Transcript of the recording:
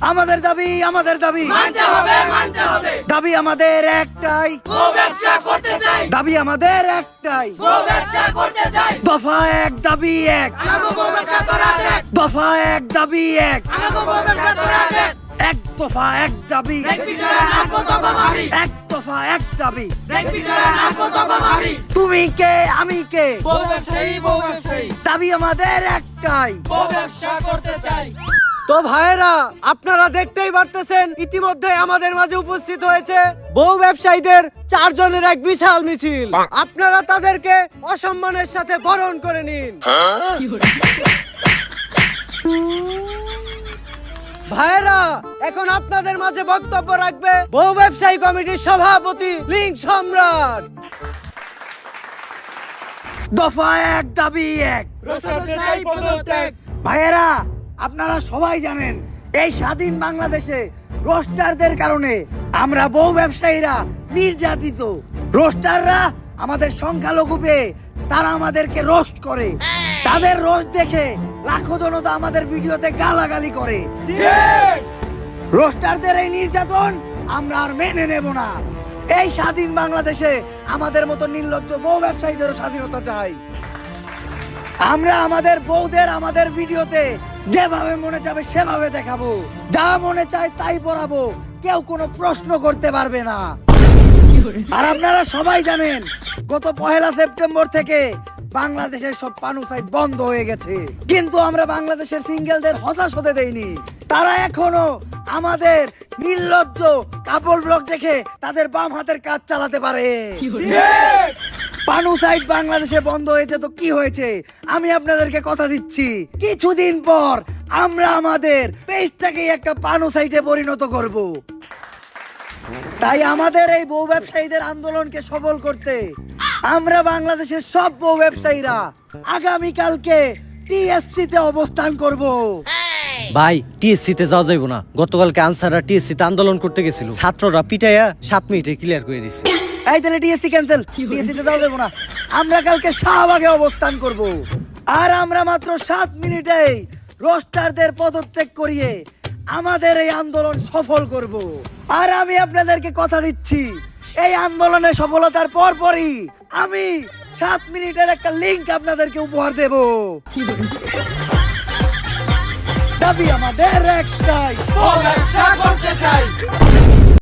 আমাদের দাবি আমাদের দাবি। মানতে হবে মানতে হবে। দাবি আমাদের একটাই। গো ব্যবসা করতে চাই। দাবি আমাদের একটাই। গো ব্যবসা করতে চাই। দফা এক দাবি এক। আমাকে গো ব্যবসা তোরা দেখ। দফা এক দাবি এক। আমাকে গো ব্যবসা তোরা দেখ। এক দফা এক দাবি। এক দফা এক দাবি। তুমি কে আমি কে? দাবি আমাদের একটাই। ব্যবসা করতে চাই। তো ভাইয়েরা আপনারা দেখতেই পারতেছেন ইতিমধ্যে আমাদের মাঝে উপস্থিত হয়েছে বহু ব্যবসায়ীদের চারজনের এক বিশাল মিছিল। আপনারা তাদেরকে অসম্মানের সাথে বরণ করে নিন। ভাইরা এখন আপনাদের মাঝে বক্তব্য রাখবে বহু ব্যবসায়ী কমিটির সভাপতি লিঙ্ক সম্রাট। দফা এক দাবি এক। ভাইয়েরা আপনারা সবাই জানেন, এই স্বাধীন বাংলাদেশে রোস্টারদের কারণে আমরা বহু ব্যবসায়ীরা নির্যাতিত। রোস্টাররা আমাদের সংখ্যালঘু পেয়ে তারা আমাদেরকে রোস্ট করে। তাদের রোস্ট দেখে লাখো জনতা আমাদের ভিডিওতে গালাগালি করে। রোস্টারদের এই নির্যাতন আমরা আর মেনে নেব না। এই স্বাধীন বাংলাদেশে আমাদের মতো নির্লজ্জ বউ ব্যবসায়ীদেরও স্বাধীনতা চাই। আমরা আমাদের বউদের আমাদের ভিডিওতে যেভাবে মনে যাবে সেভাবে দেখাবো। যা মনে চায় তাই পড়াবো। কেউ কোনো প্রশ্ন করতে পারবে না। আর আপনারা সবাই জানেন, গত পহেলা সেপ্টেম্বর থেকে বাংলাদেশের সব পানু সাইট বন্ধ হয়ে গেছে। কিন্তু আমরা বাংলাদেশের সিঙ্গেলদের হতাশ হতে দেইনি। তারা এখনও আমাদের নির্লজ্জ কাপড় ব্লক দেখে তাদের বাম হাতের কাজ চালাতে পারে। পানু সাইট বাংলাদেশে বন্ধ হয়েছে, তো কি হয়েছে? আমি আপনাদেরকে কথা দিচ্ছি। কিছুদিন পর আমরা আমাদের পেজটাকে একটা পানু সাইটে পরিণত করব। তাই আমাদের এই বউ ব্যবসায়ীদের আন্দোলনকে সফল করতে আমরা বাংলাদেশের সব বউ ব্যবসায়ীরা আগামীকালকে টিএসসি তে অবস্থান করব। ভাই টিএসসি তে যাওয়া যাইব না। গতকালকে আনসাররা টিএসসি তে আন্দোলন করতে গেছিল। ছাত্ররা পিটাইয়া সাত মিনিটে ক্লিয়ার করে দিছে। এই তাহলে টিএসসি ক্যান্সেল টিএসসি তে যাওয়া দেবো না। আমরা কালকে শাহবাগে অবস্থান করব। আর আমরা মাত্র সাত মিনিটেই রোস্টারদের পদত্যাগ করিয়ে আমাদের এই আন্দোলন সফল করব। আর আমি আপনাদেরকে কথা দিচ্ছি এই আন্দোলনের সফলতার পরপরই আমি সাত মিনিটের একটা লিংক আপনাদেরকে উপহার দেব। দাবি আমাদের একটাই। করতে চাই।